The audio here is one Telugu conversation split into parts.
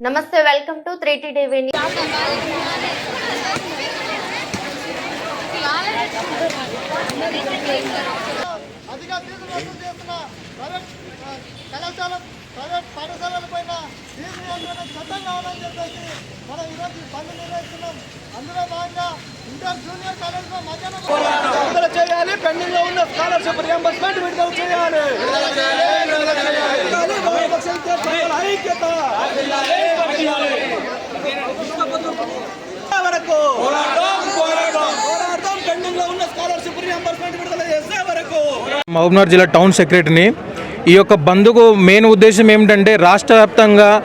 నమస్తే welcome to three T TV అధిక ఫీజులు వసూలు చేస్తున్న ప్రైవేట్ ఆ, కళాశాల ప్రైవేట్ పాఠశాలల పైన ఫీజు నియంత్రణ చట్టం కావాలని చెప్పేసి మనం ఈరోజు ఈ బంద్ నిర్వహిస్తున్నాం అందులో భాగంగా ఇంటర్ జూనియర్ కాలేజ్లో మధ్యాహ్నం విడుదల చేయాలి. పెండింగ్లో ఉన్న స్కాలర్షిప్ రియంబర్స్మెంట్ విడుదల చేయాలి వామపక్ష విద్యార్థుల ఐక్యత వరకు పోరాడదాం పెండింగ్లో ఉన్న స్కాలర్షిప్ రియంబర్స్మెంట్ విడుదల చేసే వరకు. మహబూబ్నగర్ జిల్లా టౌన్ సెక్రటరీని ఈ యొక్క బంద్కు మెయిన్ ఉద్దేశం ఏమిటంటే రాష్ట్ర వ్యాప్తంగా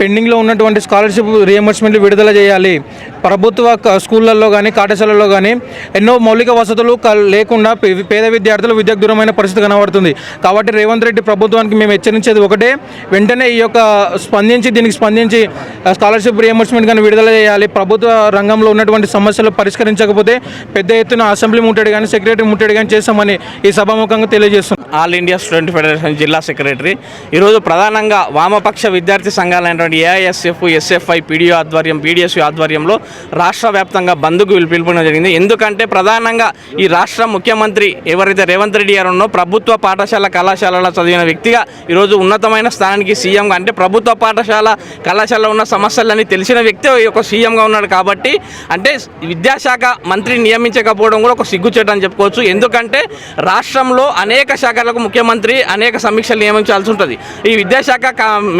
పెండింగ్లో ఉన్నటువంటి స్కాలర్షిప్ రియంబర్స్మెంట్లు విడుదల చేయాలి. ప్రభుత్వ స్కూళ్ళల్లో కానీ పాఠశాలల్లో కానీ ఎన్నో మౌలిక వసతులు లేకుండా పే- పేద విద్యార్థులు విద్యకు దూరమైన పరిస్థితి కనబడుతుంది. కాబట్టి రేవంత్ రెడ్డి ప్రభుత్వానికి మేము హెచ్చరించేది ఒకటే వెంటనే ఈ యొక్క స్పందించి దీనికి స్పందించి స్కాలర్షిప్ రియంబర్స్మెంట్ కానీ విడుదల చేయాలి. ప్రభుత్వ రంగంలో ఉన్నటువంటి సమస్యలు పరిష్కరించకపోతే పెద్ద ఎత్తున అసెంబ్లీ ముట్టడి కానీ సెక్రటరీ ముట్టడి కానీ చేస్తామని ఈ సభాముఖంగా తెలియజేస్తున్నాం. ఆల్ ఇండియా స్టూడెంట్ ఫెడరేషన్ జిల్లా సెక్రటరీ. ఈరోజు ప్రధానంగా వామపక్ష విద్యార్థి సంఘాలైనటువంటి ఏఐఎస్ఎఫ్ ఎస్ఎఫ్ఐ పీడియో ఆధ్వర్యం పీడిఎస్యు ఆధ్వర్యంలో రాష్ట్ర వ్యాప్తంగా బంద్కు పిలు- పిలుపునడం జరిగింది. ఎందుకంటే ప్రధానంగా ఈ రాష్ట్ర ముఖ్యమంత్రి ఎవరైతే రేవంత్ రెడ్డి గారు ఉన్నో ప్రభుత్వ పాఠశాల కళాశాలలో చదివిన వ్యక్తిగా ఈరోజు ఉన్నతమైన స్థానానికి సీఎంగా అంటే ప్రభుత్వ పాఠశాల కళాశాలలో ఉన్న సమస్యలన్నీ తెలిసిన వ్యక్తి ఒక సీఎంగా ఉన్నాడు కాబట్టి అంటే విద్యాశాఖ మంత్రి నియమించకపోవడం కూడా ఒక సిగ్గుచేట అని చెప్పుకోవచ్చు. ఎందుకంటే రాష్ట్రంలో అనేక శాఖలకు ముఖ్యమంత్రి అనేక సమీక్షలు నియమించాల్సి ఉంటుంది. ఈ విద్యాశాఖ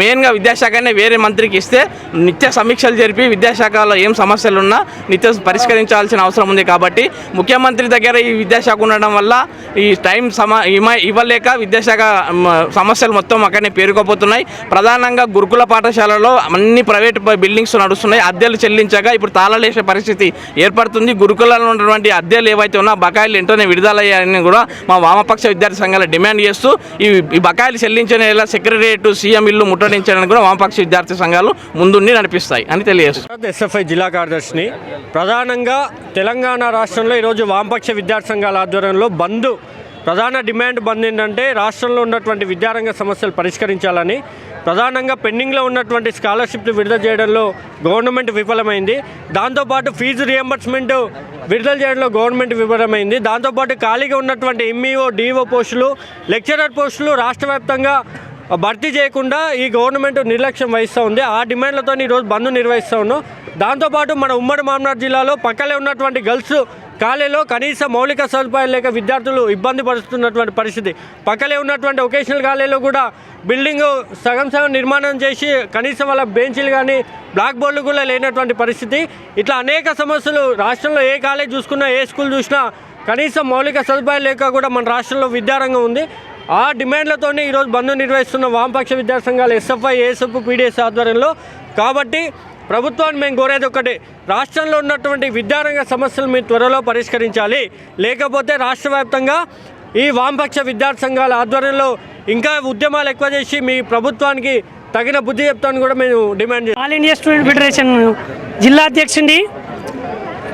మెయిన్గా విద్యాశాఖనే వేరే మంత్రికి ఇస్తే నిత్య సమీక్షలు జరిపి విద్యాశాఖలో ఏం సమస్యలు ఉన్నా నిత్య పరిష్కరించాల్సిన అవసరం ఉంది కాబట్టి ముఖ్యమంత్రి దగ్గర ఈ విద్యాశాఖ ఉండడం వల్ల ఈ టైం సమా ఇవ్వలేక విద్యాశాఖ సమస్యలు మొత్తం అక్కడనే పేరుకోపోతున్నాయి. ప్రధానంగా గురుకుల పాఠశాలలో అన్ని ప్రైవేట్ బిల్డింగ్స్ నడుస్తున్నాయి. అద్దెలు చెల్లించగా ఇప్పుడు తాళలేసే పరిస్థితి ఏర్పడుతుంది. గురుకులలో ఉన్నటువంటి అద్దెలు ఏవైతే ఉన్నా బకాయిలు వెంటనే విడుదలయ్యాయని కూడా మా వామపక్ష విద్యార్థి సంఘాలు డిమాండ్ చేస్తూ ఈ ఈ బకాయిలు చెల్లించని ఎలా సెక్రటరియట్ సీఎం ఇల్లు ముట్టడించడానికి కూడా వామపక్ష విద్యార్థి సంఘాలు ముందుండి నడిపిస్తాయి అని తెలియజేస్తుంది. ఎస్ఎఫ్ఐ జిల్లా కార్యదర్శిని ప్రధానంగా తెలంగాణ రాష్ట్రంలో ఈరోజు వామపక్ష విద్యార్థి సంఘాల ఆధ్వర్యంలో బంద్ ప్రధాన డిమాండ్ బంద్ ఏంటంటే రాష్ట్రంలో ఉన్నటువంటి విద్యారంగ సమస్యలు పరిష్కరించాలని ప్రధానంగా పెండింగ్లో ఉన్నటువంటి స్కాలర్షిప్లు విడుదల చేయడంలో గవర్నమెంట్ విఫలమైంది. దాంతోపాటు ఫీజు రియంబర్స్మెంట్ విడుదల చేయడంలో గవర్నమెంట్ విఫలమైంది. దాంతోపాటు ఖాళీగా ఉన్నటువంటి ఎంఈఓ డిఓ పోస్టులు లెక్చరర్ పోస్టులు రాష్ట్ర వ్యాప్తంగా భర్తీ చేయకుండా ఈ గవర్నమెంట్ నిర్లక్ష్యం వహిస్తూ ఉంది. ఆ డిమాండ్లతో ఈరోజు బంద్ నిర్వహిస్తూ ఉన్నాం. దాంతోపాటు మన ఉమ్మడి మామనాడు జిల్లాలో పక్కనే ఉన్నటువంటి గర్ల్స్ కాలేజీలో కనీస మౌలిక సదుపాయాలు లేక విద్యార్థులు ఇబ్బంది పడుతున్నటువంటి పరిస్థితి. పక్కనే ఉన్నటువంటి ఒకేషనల్ కాలేజీలో కూడా బిల్డింగ్ సగం సగం నిర్మాణం చేసి కనీసం వాళ్ళ బెంచీలు కానీ బ్లాక్ బోర్డులు కూడా లేనటువంటి పరిస్థితి. ఇట్లా అనేక సమస్యలు రాష్ట్రంలో ఏ కాలేజ్ చూసుకున్నా ఏ స్కూల్ చూసినా కనీసం మౌలిక సదుపాయాలు లేక కూడా మన రాష్ట్రంలో విద్యారంగం ఉంది. ఆ డిమాండ్లతోనే ఈరోజు బంద్ నిర్వహిస్తున్న వామపక్ష విద్యాసంఘాలు ఎస్ఎఫ్ఐ ఏఎస్ఎఫ్ పీడిఎస్ ఆధ్వర్యంలో. కాబట్టి ప్రభుత్వాన్ని మేము కోరేది ఒకటి రాష్ట్రంలో ఉన్నటువంటి విద్యారంగ సమస్యలు మీరు త్వరలో పరిష్కరించాలి. లేకపోతే రాష్ట్ర వ్యాప్తంగా ఈ వామపక్ష విద్యార్థి సంఘాల ఆధ్వర్యంలో ఇంకా ఉద్యమాలు ఎక్కువ చేసి మీ ప్రభుత్వానికి తగిన బుద్ధి చెప్తాను కూడా మేము డిమాండ్ చేస్తాం. ఆల్ ఇండియా స్టూడెంట్ ఫెడరేషన్ జిల్లా అధ్యక్షుడి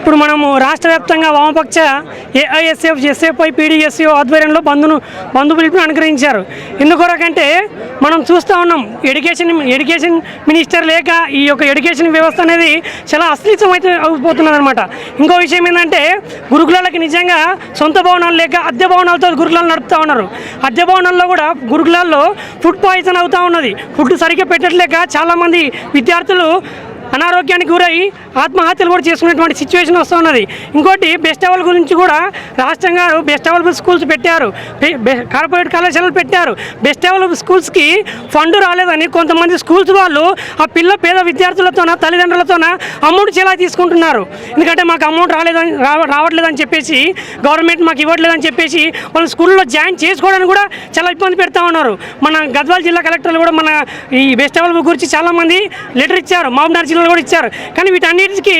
ఇప్పుడు మనము రాష్ట్ర వ్యాప్తంగా వామపక్ష ఏఐఎస్ఎఫ్ ఎస్ఎఫ్ఐ పీడిఎస్యు ఆధ్వర్యంలో బంధును బంధు పిలుపుని అనుగ్రహించారు ఎందుకొరకంటే మనం చూస్తూ ఉన్నాం ఎడ్యుకేషన్ ఎడ్యుకేషన్ మినిస్టర్ లేక ఈ యొక్క ఎడ్యుకేషన్ వ్యవస్థ అనేది చాలా అశ్లీతం అయితే అయిపోతున్నది అనమాట ఇంకో విషయం ఏంటంటే గురుకులాలకి నిజంగా సొంత భవనాలు లేక అద్దె భవనాలతో గురుకులాలు నడుపుతూ ఉన్నారు. అద్దె భవనాల్లో కూడా గురుకులాల్లో ఫుడ్ పాయిజన్ అవుతూ ఉన్నది. ఫుడ్ సరిగ్గా పెట్టట్లేక చాలామంది విద్యార్థులు అనారోగ్యానికి గురై ఆత్మహత్యలు కూడా చేసుకునేటువంటి సిచ్యువేషన్ వస్తూ ఉన్నది. ఇంకోటి బెస్ట్ అవల్ గురించి కూడా రాష్ట్రం గారు బెస్ట్ అవైలబుల్ స్కూల్స్ పెట్టారు. కార్పొరేట్ కళాశాలలు పెట్టారు. బెస్ట్ అవైలబుల్ స్కూల్స్కి ఫండ్ రాలేదని కొంతమంది స్కూల్స్ వాళ్ళు ఆ పిల్ల పేద విద్యార్థులతోన తల్లిదండ్రులతోన అమౌంట్ చాలా తీసుకుంటున్నారు. ఎందుకంటే మాకు అమౌంట్ రాలేదని రావట్లేదని చెప్పేసి గవర్నమెంట్ మాకు ఇవ్వట్లేదని చెప్పేసి వాళ్ళు స్కూల్లో జాయిన్ చేసుకోవడానికి కూడా చాలా ఇబ్బంది పెడతా ఉన్నారు. మన గద్వాల జిల్లా కలెక్టర్లు కూడా మన ఈ బెస్ట్ అవైలబుల్ గురించి చాలామంది లెటర్ ఇచ్చారు. మహబూబ్నగర్ జిల్లాలో కూడా ఇచ్చారు. కానీ వీటన్ని వీటన్నిటికి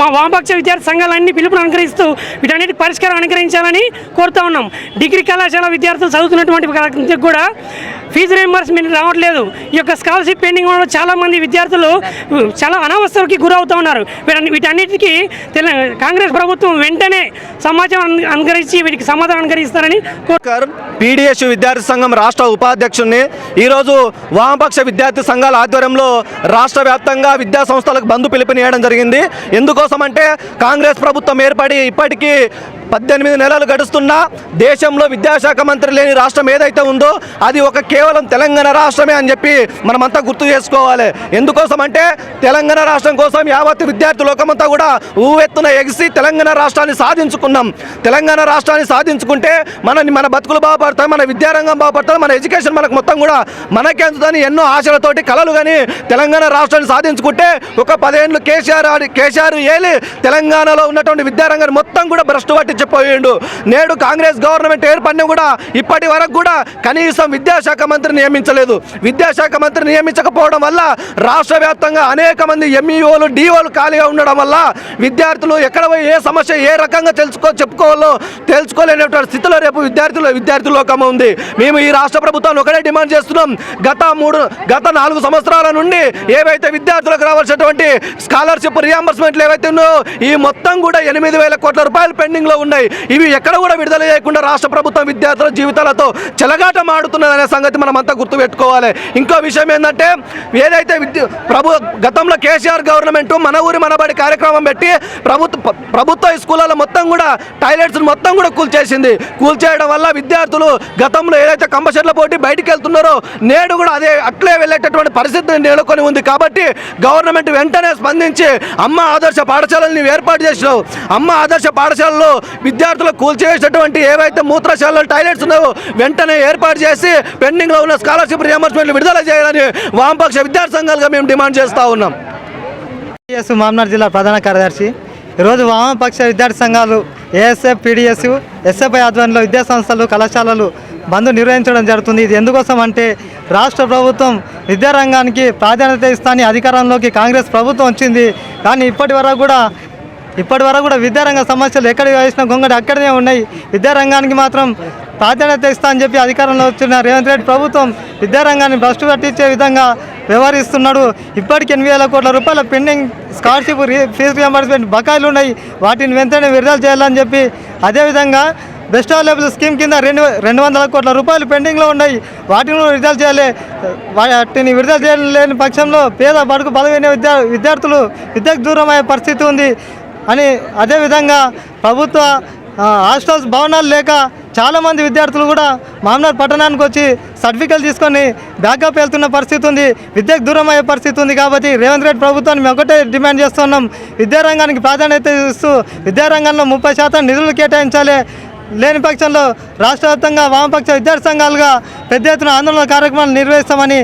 మా వామపక్ష విద్యార్థి సంఘాలన్నీ పిలుపును అనుకరిస్తూ వీటన్నిటికి పరిష్కారం అనుకరించాలని కోరుతా ఉన్నాం. డిగ్రీ కళాశాల విద్యార్థులు చదువుతున్నటువంటి కూడా ఫీజు రీఎంబర్స్మెంట్ రావట్లేదు. ఈ యొక్క స్కాలర్షిప్ పెండింగ్ వల్ల చాలా మంది విద్యార్థులు చాలా అనవసరకి గురవుతూ ఉన్నారు. వీటన్ని వీటన్నిటికీ తెల కాంగ్రెస్ ప్రభుత్వం వెంటనే సమాచారం అనుకరించి వీటికి సమాధానం అనుకరిస్తారని కోరు పీడిఎస్ విద్యార్థి సంఘం రాష్ట్ర ఉపాధ్యక్షుడిని ఈరోజు వామపక్ష విద్యార్థి సంఘాల ఆధ్వర్యంలో రాష్ట్ర వ్యాప్తంగా విద్యా సంస్థలకు బంధు పిలుపునియడం జరిగింది. ఎందుకోసం అంటే కాంగ్రెస్ ప్రభుత్వం ఏర్పడి ఇప్పటికీ పద్దెనిమిది నెలలు గడుస్తున్నా దేశంలో విద్యాశాఖ మంత్రి లేని రాష్ట్రం ఏదైతే ఉందో అది ఒక కేవలం తెలంగాణ రాష్ట్రమే అని చెప్పి మనమంతా గుర్తు చేసుకోవాలి. ఎందుకోసం అంటే తెలంగాణ రాష్ట్రం కోసం యావత్ విద్యార్థి లోకమంతా కూడా ఊవెత్తున ఎగిసి తెలంగాణ రాష్ట్రాన్ని సాధించుకున్నాం. తెలంగాణ రాష్ట్రాన్ని సాధించుకుంటే మన మన బతుకులు బాగుపడతాయి మన విద్యారంగం బాగుపడుతుంది మన ఎడ్యుకేషన్ మనకు మొత్తం కూడా మనకే అందుతుంది ఎన్నో ఆశలతోటి కలలు కానీ తెలంగాణ రాష్ట్రాన్ని సాధించుకుంటే ఒక పదేళ్ళు కేసీఆర్ కేసీఆర్ ఏలి తెలంగాణలో ఉన్నటువంటి విద్యారంగాన్ని మొత్తం కూడా భ్రష్టు ప్రకటించిపోయిండు నేడు కాంగ్రెస్ గవర్నమెంట్ ఏర్పడిన కూడా ఇప్పటి వరకు కూడా కనీసం విద్యాశాఖ మంత్రి నియమించలేదు. విద్యాశాఖ మంత్రి నియమించకపోవడం వల్ల రాష్ట్ర వ్యాప్తంగా అనేక మంది ఎంఈఓలు డిఓలు ఖాళీగా ఉండడం వల్ల విద్యార్థులు ఎక్కడ పోయి ఏ సమస్య ఏ రకంగా తెలుసుకో చెప్పుకోవాలో తెలుసుకోలేనటువంటి స్థితిలో రేపు విద్యార్థులు విద్యార్థి లోకం ఉంది. మేము ఈ రాష్ట్ర ప్రభుత్వాన్ని ఒకటే డిమాండ్ చేస్తున్నాం. గత మూడు గత నాలుగు సంవత్సరాల నుండి ఏవైతే విద్యార్థులకు రావాల్సినటువంటి స్కాలర్షిప్ రియంబర్స్మెంట్లు ఏవైతే ఉన్నాయో ఈ మొత్తం కూడా ఎనిమిది వేల కోట్ల రూపాయలు పెండింగ్లో ఉన్నాయి. ఇవి ఎక్కడ కూడా విడుదల చేయకుండా రాష్ట్ర ప్రభుత్వం విద్యార్థుల జీవితాలతో చెలగాటం ఆడుతున్నదనే సంగతి మనం అంతా గుర్తుపెట్టుకోవాలి. ఇంకో విషయం ఏంటంటే ఏదైతే విద్య ప్రభు గతంలో కేసీఆర్ గవర్నమెంట్ మన ఊరి మనబడి కార్యక్రమం పెట్టి ప్రభుత్వ ప్రభుత్వ స్కూళ్ళలో మొత్తం కూడా టాయిలెట్స్ మొత్తం కూడా కూల్చేసింది. కూల్చేయడం వల్ల విద్యార్థులు గతంలో ఏదైతే కంపషన్ల పోటీ బయటికి వెళ్తున్నారో నేడు కూడా అదే అట్లే వెళ్ళేటటువంటి పరిస్థితిని నెలకొని ఉంది. కాబట్టి గవర్నమెంట్ వెంటనే స్పందించి అమ్మ ఆదర్శ పాఠశాలలు నీవు ఏర్పాటు చేసినావు. అమ్మ ఆదర్శ పాఠశాలలో విద్యార్థులకు కూల్చేసేటువంటి ఏవైతే మూత్రశాలలు టాయిలెట్స్ ఉన్నాయో వెంటనే ఏర్పాటు చేసి పెండింగ్లో ఉన్న స్కాలర్షిప్ రియంబర్స్మెంట్లు విడుదల చేయాలని వామపక్ష విద్యార్థి సంఘాలుగా మేము డిమాండ్ చేస్తూ ఉన్నాం. పిడిఎస్ మామనాడు జిల్లా ప్రధాన కార్యదర్శి. ఈరోజు వామపక్ష విద్యార్థి సంఘాలు ఏఎస్ఎఫ్ పీడిఎస్ ఎస్ఎఫ్ఐ ఆధ్వర్యంలో విద్యా సంస్థలు కళాశాలలు బంద్ నిర్వహించడం జరుగుతుంది. ఇది ఎందుకోసం అంటే రాష్ట్ర ప్రభుత్వం విద్యారంగానికి ప్రాధాన్యత ఇస్తాని అధికారంలోకి కాంగ్రెస్ ప్రభుత్వం వచ్చింది. కానీ ఇప్పటి వరకు కూడా ఇప్పటి వరకు కూడా విద్యారంగ సమస్యలు ఎక్కడ వేసినా గొంగడి అక్కడనే ఉన్నాయి. విద్యారంగానికి మాత్రం ప్రాధాన్యత ఇస్తా అని చెప్పి అధికారంలో వచ్చిన రేవంత్ రెడ్డి ప్రభుత్వం విద్యారంగాన్ని భ్రష్టు పట్టించే విధంగా వ్యవహరిస్తున్నాడు. ఇప్పటికి ఎనిమిది వేల కోట్ల రూపాయల pending scholarship re fee reimbursement బకాయిలు ఉన్నాయి. వాటిని వెంటనే విడుదల చేయాలని చెప్పి అదేవిధంగా బెస్ట్ అవైలబుల్ స్కీమ్ కింద రెండు రెండు వందల కోట్ల రూపాయలు పెండింగ్లో ఉన్నాయి. వాటిని కూడా విడుదల చేయాలి. వాటిని విడుదల చేయలేని పక్షంలో పేద బడుగు బలమైన విద్యా విద్యార్థులు విద్యకు దూరం అయ్యే పరిస్థితి ఉంది. అని అదేవిధంగా ప్రభుత్వ హాస్టల్స్ భవనాలు లేక చాలామంది విద్యార్థులు కూడా మామనార్ పట్టణానికి వచ్చి సర్టిఫికెట్లు తీసుకొని బ్యాకప్ వెళ్తున్న పరిస్థితి ఉంది. విద్యకు దూరం అయ్యే పరిస్థితి ఉంది కాబట్టి రేవంత్ రెడ్డి ప్రభుత్వాన్ని మేము ఒకటే డిమాండ్ చేస్తున్నాం. విద్యారంగానికి ప్రాధాన్యత ఇస్తూ విద్యారంగంలో ముప్పై శాతం నిధులు కేటాయించాలి. లేని పక్షంలో రాష్ట్ర వ్యాప్తంగా వామపక్ష విద్యార్థి సంఘాలుగా పెద్ద ఎత్తున ఆందోళన కార్యక్రమాలు నిర్వహిస్తామని